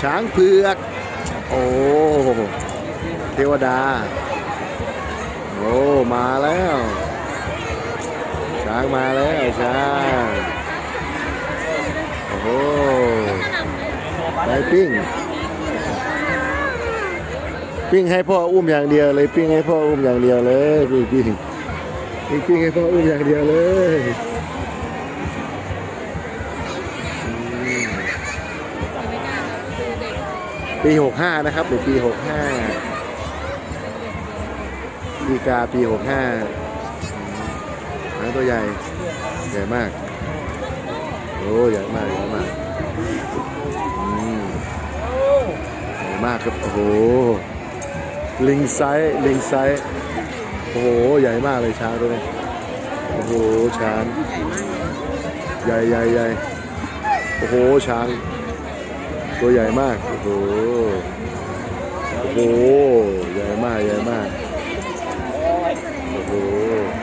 ช้างเผือก โอ้เทวดา โอ้มาแล้ว ช้างมาแล้วช้างโอ้โหไปปิ้ง ปิ้งให้พ่ออุ้มอย่างเดียวเลย ปิ้งให้พ่ออุ้มอย่างเดียวเลย ปิ้งปิ้งปิ้งปิ้งให้พ่ออุ้มอย่างเดียวเลย ปีหกห้านะครับ หรือปีหกห้าปีกาปีหกห้างตัวใหญ่ ใหญ่มาก โอ้ใหญ่มากใหญ่มากอืมใหญ่มากครับ โอ้โห ลิงไซส์ลิงไซส์โอ้โห ใหญ่มากเลยช้างตัวนี้โอ้โห ช้าง ใหญ่ใหญ่ใหญ่โอ้โห ช้าง ตัวใหญ่มาก โอ้โห โอ้โห